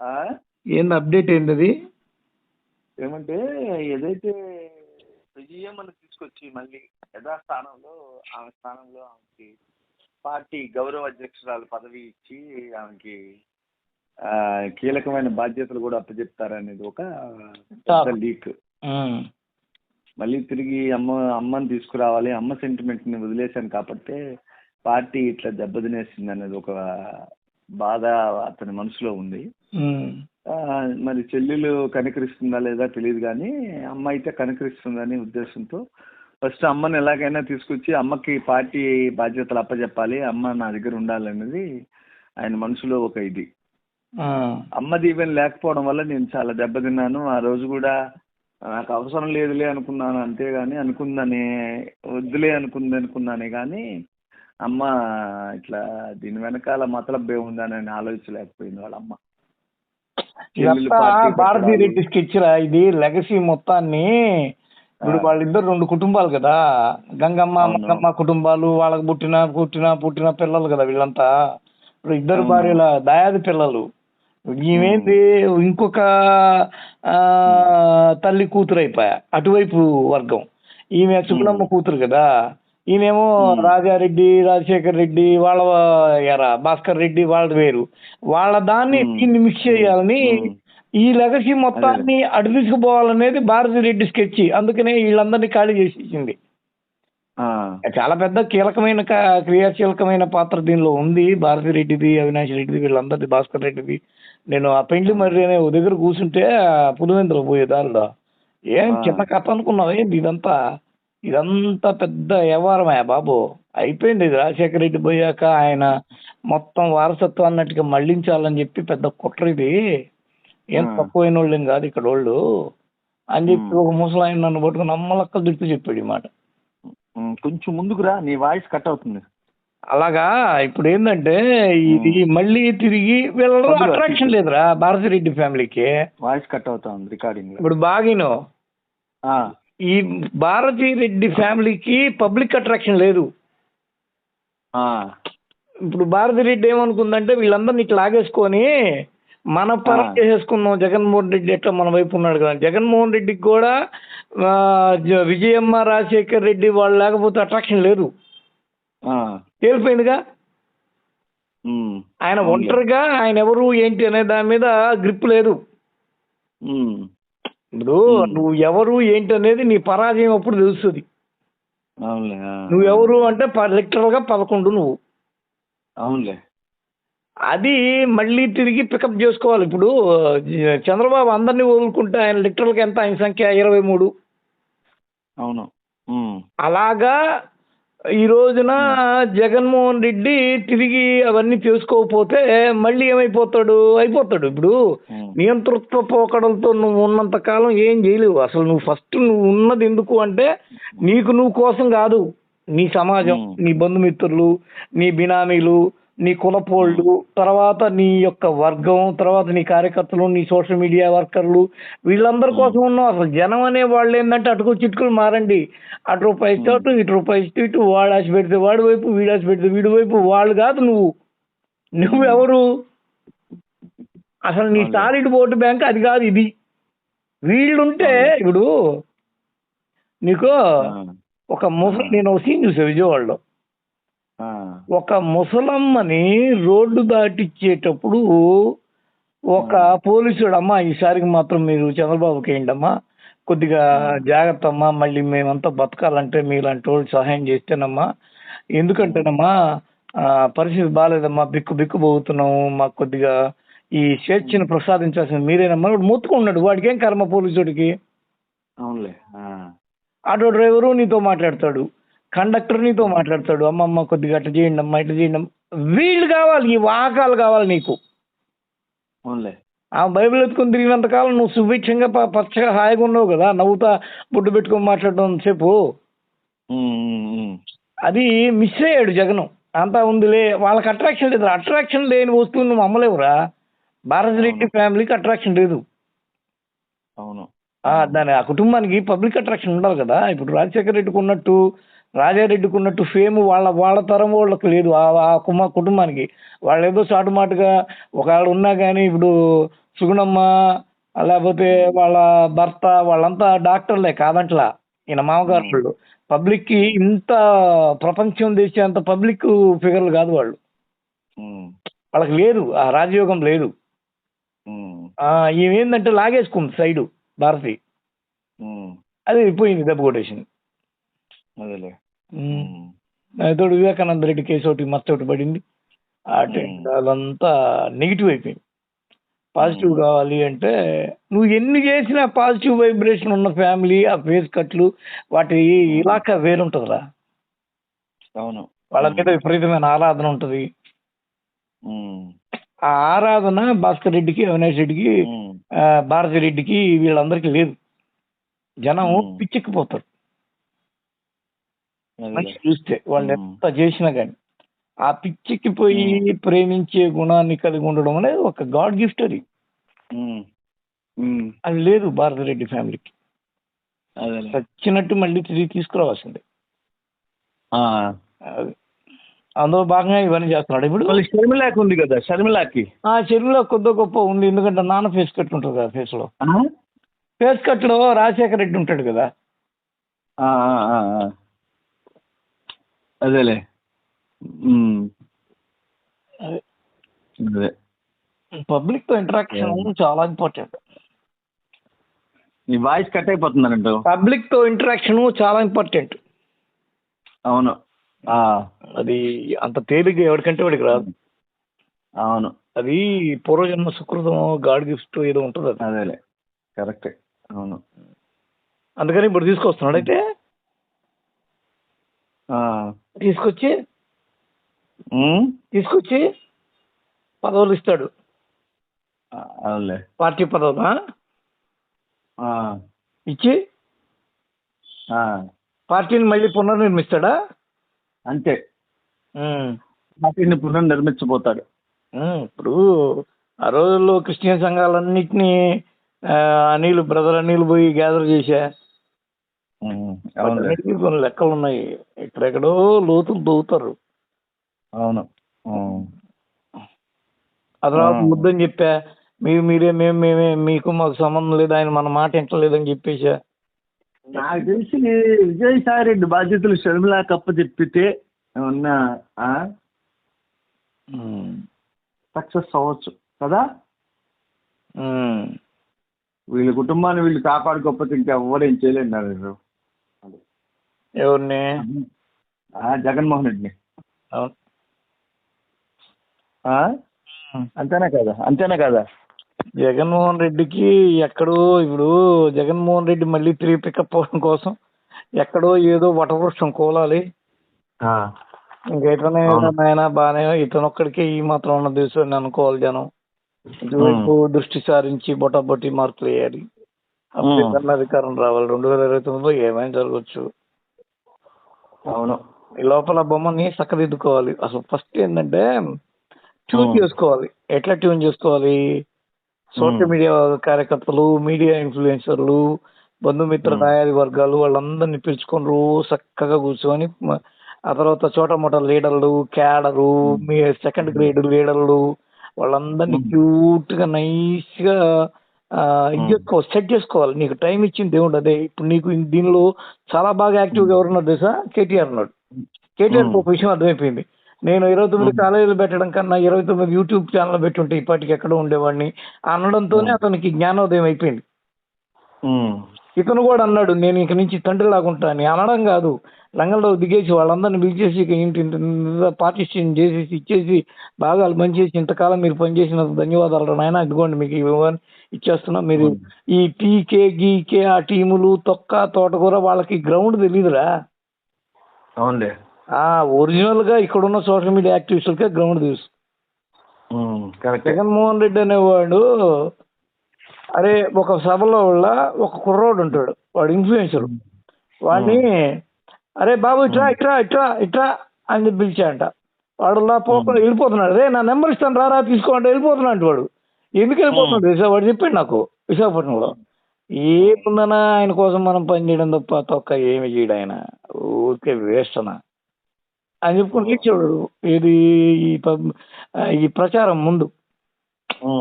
ఆ? ఏంది అప్డేట్ ఏంది అది ఏమంటే ఏదైతే విజయమ్మను తీసుకొచ్చి మళ్ళీ యథాస్థానంలో ఆమె స్థానంలో ఆమెకి పార్టీ గౌరవ అధ్యక్షురాలు పదవి ఇచ్చి ఆమెకి ఆ, కీలకమైన బాధ్యతలు కూడా అప్పచెప్తారనేది ఒక లీక్. మళ్ళీ తిరిగి అమ్మ అమ్మని తీసుకురావాలి అమ్మ సెంటిమెంట్ని వదిలేశాను కాబట్టి పార్టీ ఇట్లా దెబ్బతినేసింది అనేది ఒక బాధ అతని మనసులో ఉంది. మరి చెల్లెలు కనికరిస్తుందా లేదా తెలియదు కానీ అమ్మ అయితే కనికరిస్తుందని ఉద్దేశంతో ఫస్ట్ అమ్మని ఎలాగైనా తీసుకొచ్చి అమ్మకి పార్టీ బాధ్యతలు అప్పచెప్పాలి అమ్మ నా దగ్గర ఉండాలనేది ఆయన మనసులో ఒక ఇది. అమ్మ దీవెన లేకపోవడం వల్ల నేను చాలా దెబ్బతిన్నాను ఆ రోజు కూడా నాకు అవసరం లేదులే అనుకున్నాను అంతేగాని అనుకుందని వద్దులే అనుకుంది అనుకున్నానే కానీ అమ్మ ఇట్లా దీని వెనకాల మతలబ్ ఏముందని ఆలోచించలేకపోయింది వాళ్ళ అమ్మ. చెల్లెలు ఇదంతా పార్టీ భారతీ పెట్టడాలు. రెడ్డి స్కెచ్ రా ఇది. లెగసీ మొత్తాన్ని ఇప్పుడు. వాళ్ళిద్దరు రెండు కుటుంబాలు కదా. గంగమ్మ. మంగమ్మ కుటుంబాలు వాళ్ళకి పుట్టిన పుట్టిన పుట్టిన పిల్లలు కదా వీళ్ళంతా. ఇప్పుడు ఇద్దరు. భార్యల దయాది పిల్లలు. ఈమెంది? ఇంకొక ఆ, తల్లి కూతురు అయిపోయా అటువైపు వర్గం. ఈమె సుగుణమ్మ కూతురు కదా. Hmm. రాజారెడ్డి రాజశేఖర్ రెడ్డి వాళ్ళ ఎరా భాస్కర్ రెడ్డి వాళ్ళది వేరు. వాళ్ళ దాన్ని. దీన్ని మిక్స్ చేయాలని. ఈ లెగసీ మొత్తాన్ని అటు తీసుకుపోవాలనేది భారతి రెడ్డి స్కెచ్ అందుకనే వీళ్ళందరినీ ఖాళీ చేసేసింది. చాలా పెద్ద కీలకమైన క- క్రియాశీలకమైన పాత్ర దీనిలో ఉంది. భారతి రెడ్డిది అవినాష్ రెడ్డిది వీళ్ళందరిది భాస్కర్ రెడ్డిది. నేను ఆ పెండ్లి మర్రి అనే దగ్గర కూర్చుంటే పులివెందులో పోయే దారిలో ఏం. చిన్న కథ అనుకున్నావు ఏంది ఇదంతా? ఇదంతా పెద్ద వ్యవహారమే బాబు. అయిపోయింది ఇది. రాజశేఖర రెడ్డి పోయాక ఆయన మొత్తం వారసత్వం అన్నట్టుగా మళ్ళించాలని చెప్పి పెద్ద కుట్ర ఇది. ఏం. తక్కువైన వాళ్ళేం కాదు ఇక్కడ వాళ్ళు. అని చెప్పి. ఒక ముసలాయన నన్ను పట్టుకుని అమ్మలక్కలు తిప్పి చెప్పాడు ఈ మాట. కొంచెం ముందుకు రా నీ వాయిస్ కట్ అవుతుంది. అలాగా? ఇప్పుడు ఏంటంటే ఇది మళ్ళీ తిరిగి వీళ్ళలో అట్రాక్షన్ లేదురా భారతిరెడ్డి ఫ్యామిలీకి వాయిస్ కట్ అవుతా ఉంది రికార్డింగ్ ఇప్పుడు బాగిను. ఆ, ఈ భారతీ రెడ్డి ఫ్యామిలీకి పబ్లిక్ అట్రాక్షన్ లేదు. ఇప్పుడు భారతి రెడ్డి ఏమనుకుందంటే వీళ్ళందరినీ ఇట్లా లాగేసుకొని మన పరం. చేసేసుకున్నాం జగన్మోహన్ రెడ్డి ఎట్లా మన వైపు ఉన్నాడు కదా. జగన్మోహన్ రెడ్డికి కూడా విజయమ్మ రాజశేఖర్ రెడ్డి వాళ్ళు లేకపోతే అట్రాక్షన్ లేదు. తేలిపోయిందిగా? ఆయన. ఒంటరిగా ఆయన ఎవరు ఏంటి అనే దాని మీద గ్రిప్ లేదు. ఇప్పుడు. నువ్వు ఎవరు ఏంటి అనేది నీ పరాజయం అప్పుడు తెలుస్తుంది. నువ్వు ఎవరు అంటే లిటరల్గా పదకొండు నువ్వు. అవునులే. అది మళ్ళీ తిరిగి పికప్ చేసుకోవాలి. ఇప్పుడు చంద్రబాబు అందరినీ వదులుకుంటే ఆయన లిటరల్గా ఎంత? ఆయన సంఖ్య ఇరవై మూడు. అవును. అలాగా ఈ రోజున జగన్మోహన్ రెడ్డి తిరిగి అవన్నీ చేసుకోకపోతే మళ్ళీ ఏమైపోతాడు? అయిపోతాడు ఇప్పుడు. నియంతృత్వ పోకడలతో నువ్వు ఉన్నంత కాలం ఏం చేయలేవు. అసలు నువ్వు ఫస్ట్ నువ్వు ఉన్నది ఎందుకు అంటే నీకు నువ్వు కోసం కాదు. నీ సమాజం. నీ బంధుమిత్రులు నీ బినామీలు నీ కులపోళ్ళు తర్వాత నీ యొక్క వర్గం తర్వాత నీ కార్యకర్తలు నీ సోషల్ మీడియా వర్కర్లు వీళ్ళందరి కోసం ఉన్నావు అసలు జనం అనే వాళ్ళు ఏంటంటే అటుకు చిటుకులు మారండి. అటు రూపాయి ఇస్తే అటు ఇటు రూపాయి ఇస్తే ఇటు వాడు ఆశ పెడితే వాడి వైపు వీడు ఆశ పెడితే వీడి వైపు వాళ్ళు కాదు నువ్వు. నువ్వు ఎవరు? అసలు నీ. సాలిడ్ ఓటు బ్యాంక్ అది కాదు ఇది. వీళ్ళుంటే ఇప్పుడు నీకు ఒక ముసలి నేను ఒక సీన్ చూసా విజయవాడలో. ఒక ముసలమ్మని రోడ్డు దాటిచ్చేటప్పుడు ఒక పోలీసుడు అమ్మా ఈసారికి మాత్రం మీరు చంద్రబాబుకి అమ్మా కొద్దిగా జాగ్రత్త అమ్మా మళ్ళీ మేమంతా బతకాలంటే మీలాంటి వాళ్ళు సహాయం చేస్తేనమ్మా. ఎందుకంటేనమ్మా ఆ, పరిస్థితి బాగాలేదమ్మా బిక్కు బిక్కు పోతున్నాము. మాకు కొద్దిగా ఈ స్వేచ్ఛను ప్రసాదించాల్సింది మీరేనమ్మా. వాడు మూతుకున్నాడు వాడికి ఏం కర్మ పోలీసుడికి? అవునులే. ఆ, ఆటో డ్రైవరు నీతో మాట్లాడతాడు. కండక్టర్ నీతో మాట్లాడతాడు. అమ్మమ్మ కొద్దిగా అట్లా చేయండి అమ్మా ఇట్లా చేయండి. వీళ్ళు కావాలి ఈ వాకాలు కావాలి నీకు. ఆ బైబిల్ ఎత్తుకుని తిరిగినంత కాలం నువ్వు సుభిక్షంగా పచ్చగా హాయిగా ఉన్నావు కదా నవ్వుతా బుడ్డు పెట్టుకొని మాట్లాడడం సేపు. అది మిస్ అయ్యాడు జగన్. అంతా ఉందిలే వాళ్ళకి అట్రాక్షన్ లేదు. అట్రాక్షన్ లేని వస్తువుని నువ్వు అమ్మలేవురా. భారత రెడ్డి ఫ్యామిలీకి అట్రాక్షన్ లేదు. అవును. ఆ, దాని ఆ కుటుంబానికి పబ్లిక్ అట్రాక్షన్ ఉండాలి కదా. ఇప్పుడు రాజశేఖర రెడ్డికి ఉన్నట్టు రాజారెడ్డికి ఉన్నట్టు ఫేమ్ వాళ్ళ వాళ్ళ తరం వాళ్ళకి లేదు. ఆ కుమ కుటుంబానికి. వాళ్ళు ఏదో చాటుమాటుగా ఒకవేళ ఉన్నా కానీ ఇప్పుడు సుగుణమ్మ లేకపోతే వాళ్ళ భర్త వాళ్ళంతా డాక్టర్లే కాదంట్లా. ఈయన మామగారు వాళ్ళు. పబ్లిక్కి ఇంత ప్రపంచం దేశంత పబ్లిక్ ఫిగర్లు కాదు వాళ్ళు. వాళ్ళకి లేదు. ఆ రాజయోగం లేదు. ఈమె ఏంటంటే లాగేసుకుంది సైడు భారతి. అది పోయింది దెబ్బ కొట్టేసింది. అదేలే. తోడు వివేకానంద రెడ్డి కేసు ఒకటి మస్తు ఒకటి పడింది. ఆ అదంతా నెగిటివ్ అయిపోయింది. పాజిటివ్ కావాలి అంటే నువ్వు ఎన్ని చేసినా పాజిటివ్ వైబ్రేషన్ ఉన్న ఫ్యామిలీ ఆ ఫేస్ కట్లు వాటి ఇలాకా వేరుంటుందిరా. అవును. వాళ్ళ మీద విపరీతమైన ఆరాధన ఉంటుంది. ఆ ఆరాధన భాస్కర్ రెడ్డికి అవినాష్ రెడ్డికి భారతి రెడ్డికి వీళ్ళందరికీ లేదు. జనం. పిచ్చెక్కిపోతారు. మనిషి చూస్తే వాళ్ళు. ఎంత చేసినా కానీ. ఆ పిచ్చెక్కిపోయి ప్రేమించే గుణాన్ని కలిగి ఉండడం అనేది ఒక గాడ్ గిఫ్ట్ అది. అది లేదు భారతి రెడ్డి ఫ్యామిలీకి. అదేలే. చచ్చినట్టు మళ్ళీ తిరిగి తీసుకురావాల్సిందే. అందులో భాగంగా ఇవన్నీ చేస్తున్నాడు. ఇప్పుడు షర్మిలాకి ఉంది కదా షర్మిలాకి. ఆ చెరువులో కొద్ది గొప్ప ఉంది. ఎందుకంటే నాన్న ఫేస్ కట్ ఉంటుంది కదా ఫేస్లో? ఫేస్ కట్లో రాజశేఖర రెడ్డి ఉంటాడు కదా. ఆ, ఆ, ఆ, ఆ. అదేలే. అదే. అదే. పబ్లిక్తో ఇంటరాక్షన్ చాలా ఇంపార్టెంట్. నీ వాయిస్ కట్ అయిపోతుందంట. పబ్లిక్తో ఇంటరాక్షన్ చాలా ఇంపార్టెంట్. అవును. ఆ, అది అంత తేలిగ్గా ఎవరికంటే వాడికి రాదు. అవును. అది పూర్వజన్మ సుకృతం గాడ్ గిఫ్ట్ ఏదో ఉంటుంది అది. అదేలే. కరెక్టే. అవును. అందుకని ఇప్పుడు తీసుకొస్తున్నాడు అయితే. ఆ. తీసుకొచ్చి? తీసుకొచ్చి పదవులు ఇస్తాడు పార్టీ? ఆ, ఇచ్చి. పార్టీని మళ్ళీ పునర్నిర్మిస్తాడా అంతే. పార్టీని పునర్నిర్మించబోతాడు ఇప్పుడు ఆ రోజుల్లో క్రిస్టియన్ సంఘాలన్నింటినీ అనిల్ బ్రదర్ అనిల్ పోయి గ్యాదర్ చేశా కొన్ని లెక్కలు ఉన్నాయి ఎక్కడెక్కడో లోతులు దూవుతారు అవును ఉమ్. ఆ తర్వాత ఆ. ముద్దని చెప్పా మీరు మీరే మేము మేమే మీకు మాకు సంబంధం లేదు ఆయన మన మాట వింటలేదని చెప్పేసా నాకు తెలిసి విజయసాయి రెడ్డి బాధ్యతలు షర్మిలా కప్ప చెప్పితే ఏమన్నా. సక్సెస్ అవ్వచ్చు కదా. వీళ్ళ కుటుంబాన్ని వీళ్ళు కాపాడుకోకపోతే ఇంకెవ్వరు ఏం చేయలేరు మీరు ఎవరిని? జగన్మోహన్ రెడ్డిని. అవును. ఆ? అంతేనా కదా? అంతేనా కదా? జగన్మోహన్ రెడ్డికి ఎక్కడో ఇప్పుడు జగన్మోహన్ రెడ్డి మళ్ళీ తిరిగి పికప్ కోసం ఎక్కడో ఏదో వటవృక్షం కోలాలి. ఆ. ఇంకా ఇతనే అవును. ఆయన బాగానే ఇతనొక్కడికే ఈ మాత్రం ఉన్న దేశాన్ని అనుకోవాలి జనం. ఇటువైపు దృష్టి సారించి బొటాబొట్టి మార్కులు వేయాలి. అప్పుడు అధికారం రావాలి. రెండు వేల ఇరవై తొమ్మిదిలో ఏమైనా జరగచ్చు. అవును ఈ లోపల బొమ్మని చక్కదిద్దుకోవాలి అసలు ఫస్ట్ ఏంటంటే ట్యూన్ ఉమ్. చేసుకోవాలి ఎట్లా ట్యూన్ చేసుకోవాలి సోషల్. మీడియా కార్యకర్తలు మీడియా ఇన్ఫ్లుయెన్సర్లు బంధుమిత్ర ఉమ్. న్యాయాధి వర్గాలు వాళ్ళందరినీ పిలుచుకొని రోజు చక్కగా కూర్చొని ఆ తర్వాత చోట మోట లీడర్లు క్యాడరు మీ సెకండ్ గ్రేడ్ లీడర్లు వాళ్ళందరినీ. క్యూట్గా నైస్గా ఇది ఉమ్. చేసుకో సెట్ చేసుకోవాలి. నీకు టైం ఇచ్చింది దేవుడు. అదే ఇప్పుడు నీకు దీనిలో చాలా బాగా యాక్టివ్గా ఎవరున్నారు తెలుసా? కేటీఆర్ ఉన్నాడు. కేటీఆర్ ఉమ్. ఒక విషయం అర్థమైపోయింది. నేను ఇరవై తొమ్మిది. కాలేజీలు పెట్టడం కన్నా ఇరవై తొమ్మిది యూట్యూబ్ ఛానల్ పెట్టుంటే ఇప్పటికి ఎక్కడో ఉండేవాడిని. అనడంతోనే. అతనికి జ్ఞానోదయం అయిపోయింది. ఇతను కూడా అన్నాడు నేను ఇక నుంచి తండ్రి లాగుంటా అని. అనడం కాదు. రంగంలో దిగేసి వాళ్ళందరిని పిలిచేసి ఇక ఇంటి పార్టిషన్ చేసేసి ఇచ్చేసి బాగా మంచి చేసి ఇంతకాలం మీరు పనిచేసినందుకు ధన్యవాదాలు నాయన. ఇదిగోండి మీకు ఇవ్వని ఇచ్చేస్తున్నా. మీరు. ఈ పీకే గీకే ఆ టీములు తొక్క తోటకూర వాళ్ళకి గ్రౌండ్ తెలియదురా అవునులే. ఆ ఒరిజినల్గా ఇక్కడున్న సోషల్ మీడియా యాక్టివిస్టులకే గ్రౌండ్ తెలుసు. జగన్మోహన్ రెడ్డి అనేవాడు అరే ఒక సభలో వల్ల ఒక కుర్రోడు ఉంటాడు వాడు ఇన్ఫ్లుయెన్సర్. వాడిని అరే బాబు ఇట్రా ఇట్రా ఇట్రా ఇట్రా అని పిలిచాడంట. వాడు పోకుండా వెళ్ళిపోతున్నాడు. రే నా నెంబర్ ఇస్తాను రారా తీసుకో అంటే వెళ్ళిపోతున్నాడు వాడు. ఎందుకు వెళ్ళిపోతున్నాడు వాడు చెప్పాడు నాకు విశాఖపట్నంలో ఏముందనా ఆయన కోసం మనం పని చేయడం తప్ప తొక్క ఏమి చేయడు ఆయన. ఊరికే వేస్ట్ అన్న అని చెప్పుకుంటే చూడు ఇది ఈ ఈ ప్రచారం ముందు.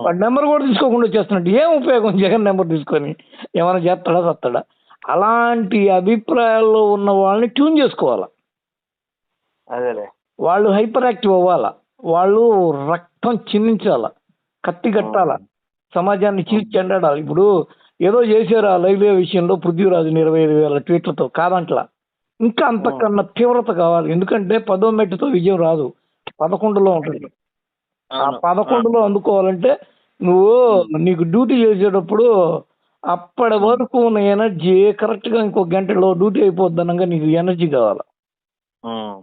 వాడి నెంబర్ కూడా తీసుకోకుండా వచ్చేస్తున్నట్టు ఏం ఉపయోగం జగన్ నెంబర్ తీసుకొని? ఏమైనా చేస్తాడా సత్తాడా? అలాంటి అభిప్రాయాల్లో ఉన్న వాళ్ళని ట్యూన్ చేసుకోవాలా? అదేలే. వాళ్ళు హైపర్ యాక్టివ్ అవ్వాలా? వాళ్ళు రక్తం చిందించాల? కత్తి కట్టాల? సమాజాన్ని చీల్చి చెండాడాలి ఇప్పుడు ఏదో చేశారు ఆ లైవ్ విషయంలో పృథ్వీరాజు ఇరవై ఐదు వేల ట్వీట్లతో కాదంట్లా? ఇంకా అంతకన్నా తీవ్రత కావాలి. ఎందుకంటే పదో మెట్టుతో విజయం రాదు. పదకొండులో ఉంటుంది. ఆ పదకొండులో అందుకోవాలంటే నువ్వు నీకు డ్యూటీ చేసేటప్పుడు అప్పటి వరకు ఉన్న ఎనర్జీ కరెక్ట్గా ఇంకో గంటలో డ్యూటీ అయిపోద్ది అనగా నీకు ఎనర్జీ కావాలి?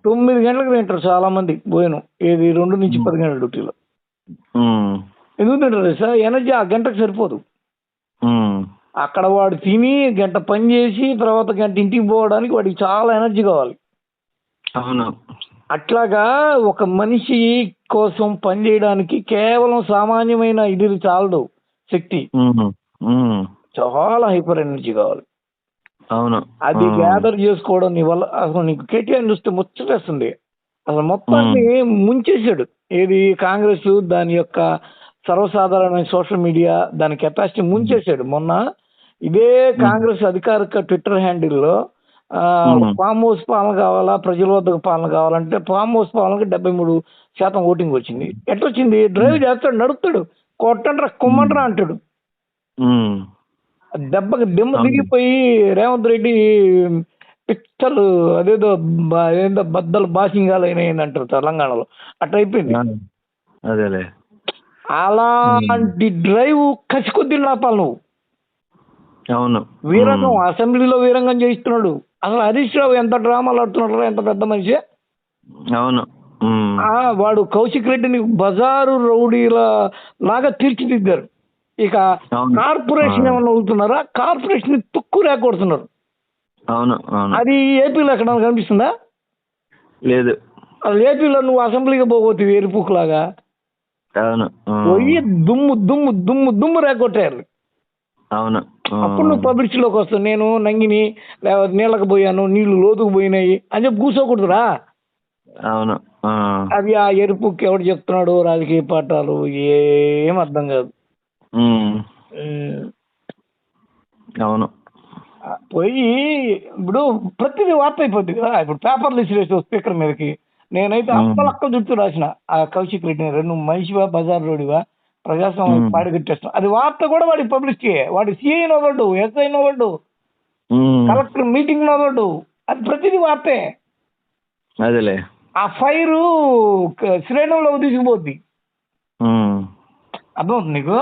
తొమ్మిది గంటలకు తింటారు చాలా మంది పోయాను. ఏది రెండు నుంచి పది గంటల డ్యూటీలో. ఎందుకు తింటారు సార్ ఎనర్జీ ఆ గంటకు సరిపోదు. అక్కడ వాడు తిని గంట పని చేసి తర్వాత గంట ఇంటికి పోవడానికి వాడికి చాలా ఎనర్జీ కావాలి. అవును. అట్లాగా ఒక మనిషి కోసం పని చేయడానికి కేవలం సామాన్యమైన ఇది చాలదు శక్తి. చాలా హైపర్ ఎనర్జీ కావాలి. అవును. అది గ్యాదర్ చేసుకోవడం నీ వల్ల అసలు నీకు కేటీఆర్ చూస్తే ముచ్చటేస్తుంది. అసలు మొత్తాన్ని ముంచేశాడు. ఏది కాంగ్రెస్ దాని యొక్క సర్వసాధారణమైన సోషల్ మీడియా దాని కెపాసిటీ ముంచేశాడు. మొన్న ఇదే కాంగ్రెస్ అధికారిక ట్విట్టర్ హ్యాండిల్లో Hmm. ఫామ్ హౌస్ పాలన కావాలా ప్రజల వద్దకు పాలన కావాలంటే ఫామ్ హౌస్ పాలనకి డెబ్బై మూడు శాతం ఓటింగ్ వచ్చింది. ఎట్లా వచ్చింది డ్రైవ్ చేస్తాడు నడుపుతాడు. కొట్టండ్రా కుమ్మండ్రా అంటాడు. ఉమ్, దెబ్బకి దిమ్మ. దిగిపోయి రేవంత్ రెడ్డి పిక్చర్లు అదేదో ఏందో బద్దలు బాసింగాలు అయినాయి అంటారు తెలంగాణలో. అట్లా అయిపోయింది అదేలే. అలాంటి డ్రైవ్ కసి కొద్ది నువ్వు అవును. వీరంగం అసెంబ్లీలో వీరంగం చేయిస్తున్నాడు. అసలు హరీష్ రావు ఎంత డ్రామాలు ఆడుతున్నాడు ఎంత పెద్ద మనిషి. అవును. వాడు కౌశిక్ రెడ్డిని బజారు రౌడీల లాగా తీర్చిదిద్దారు. ఇక. కార్పొరేషన్. ఏమన్నా అవుతున్నారా కార్పొరేషన్ తుక్కు రేకొడుతున్నారు. అవును అది ఏపీలో ఎక్కడ కనిపిస్తుందా? లేదు. అసలు ఏపీలో నువ్వు అసెంబ్లీకి పోగొత్తి ఎరుపుకులాగా అవును. పోయి దుమ్ము దుమ్ము దుమ్ము దుమ్ము రేకొట్టారు. అవును. అప్పుడు నువ్వు పబ్లిసిటీలోకి వస్తావు. నేను నంగిని లేకపోతే నీళ్ళకి పోయాను నీళ్ళు లోతుకు పోయినాయి అని చెప్పి కూర్చోకూడదురా. అవును. అది ఆ ఎరుపుకి ఎవడు చెప్తున్నాడు రాజకీయ పాఠాలు ఏం అర్థం కాదు. అవును. పోయి ఇప్పుడు ప్రతిదీ వార్త అయిపోద్ది కదా. ఇప్పుడు పేపర్లు ఇసిరేసి స్పీకర్ మీదకి నేనైతే. అప్పలక్క చుట్టూ రాసిన. ఆ కౌశిక్ రెడ్డిని రెండు మనిషివా బజార్ రోడివా ప్రజాస్వామ్యం మ్మ్. పాడి కట్టేస్తాం అది వార్త కూడా వాడి పబ్లిసిటీ వాడి సిఐ నవ్వడు ఎస్ఐ నవ్వడు కలెక్టర్ మీటింగ్ నవ్వడు అది ప్రతిదీ వార్తే. అదేలే. ఆ ఫైరు శ్రేణుల్లో తీసుకుపోద్ది. అర్థమవుతుంది నీకు?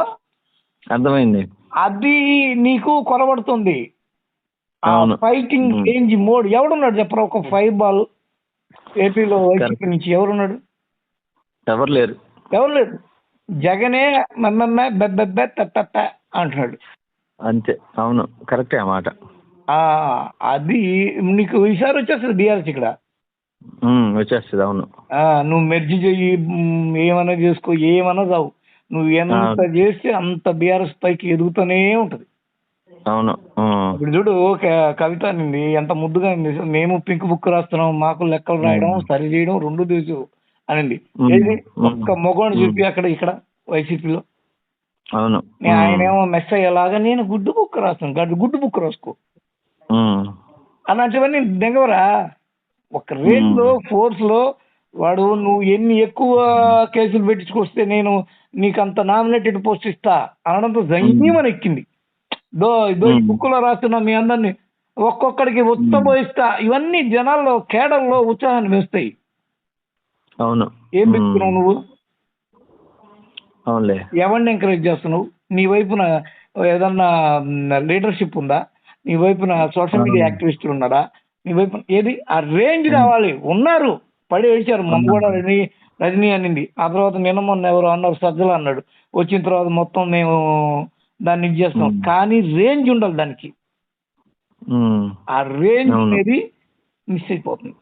అర్థమైంది. అది నీకు కొరబడుతుంది. ఫైటింగ్. రేంజ్ మోడ్ ఎవడున్నాడు చెప్పరా? ఒక ఫైర్ బాల్ ఏపీలో వైసీపీ నుంచి ఎవరున్నాడు? ఎవరు లేరు. ఎవరు లేడు జగనే మమ్మ బెబ్బెబ్బె తట్టట్ట అంటున్నాడు. అంతే. అవును. కరెక్టే ఆ మాట. ఆ అది నీకు ఈసారి వచ్చేస్తుంది బీఆర్ఎస్ ఇక్కడ? వచ్చేస్తుంది. అవును. ఆ, నువ్వు మెర్జి చెయ్యి ఏమన్నా చేసుకో ఏమన్నా చావు నువ్వు ఎంత. చేస్తే అంత బీఆర్ఎస్ పైకి ఎదుగుతూనే ఉంటది. అవును. ఇప్పుడు చూడు కవిత అనింది ఎంత ముద్దుగా అనింది. మేము పింక్ బుక్ రాస్తున్నాం మాకు లెక్కలు రాయడం సరి చేయడం రెండు తెలుసు అనింది. ఏది. ఒక్క మొగోని చూపి అక్కడ ఇక్కడ వైసీపీలో. అవును. ఆయన ఏమో మెస్ అయ్యేలాగా నేను గుడ్డు బుక్ రాస్తాను. గడ్డు గుడ్డు బుక్ రాసుకో. ఉమ్, అలాంటివన్నీ దెంగవరా? ఒక రేట్లో ఫోర్స్లో వాడు నువ్వు ఎన్ని ఎక్కువ కేసులు పెట్టించుకొస్తే నేను నీకు అంత నామినేటెడ్ పోస్ట్ ఇస్తా అనడంతో జంగీమని ఎక్కింది. దో ఇదో ఈ మ్మ్. బుక్లో రాస్తున్నా మీ అందరినీ ఒక్కొక్కడికి ఉత్తబోయిస్తా ఇవన్నీ జనాల్లో కేడల్లో ఉత్సాహాన్ని వేస్తాయి. అవును. ఏం పెట్టుకున్నావు నువ్వు? అవునులే. ఎవరిని ఎంకరేజ్ చేస్తున్నావు? నీ వైపున ఏదన్నా లీడర్షిప్ ఉందా? నీ వైపున సోషల్ మీడియా. యాక్టివిస్టులు ఉన్నారా నీ వైపున ఏది? ఆ రేంజ్ రావాలి. ఉన్నారు. పడి ఏడ్చారు. మొన్న కూడా రజనీ రజనీ అనింది. ఆ తర్వాత నిన్న మొన్న ఎవరు అన్నారు సజ్జల అన్నాడు. వచ్చిన తర్వాత మొత్తం మేము దాన్ని ఇది చేస్తాం. కానీ రేంజ్ ఉండాలి దానికి. ఆ రేంజ్. అనేది మిస్ అయిపోతుంది.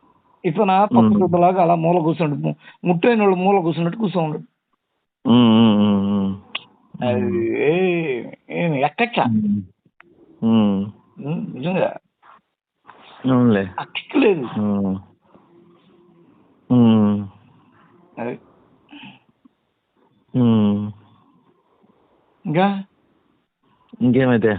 ఇతను పక్కలాగా అలా మూల కూర్చుంటు ముట్టైన వాళ్ళు మూల కూర్చున్నట్టు కూర్చో ఉండడు ఉమ్, ఉమ్, ఉమ్, ఉమ్. అది ఎక్కచ్చా? నిజంగా. లేదు. ఇంకా? ఇంకేమైతే?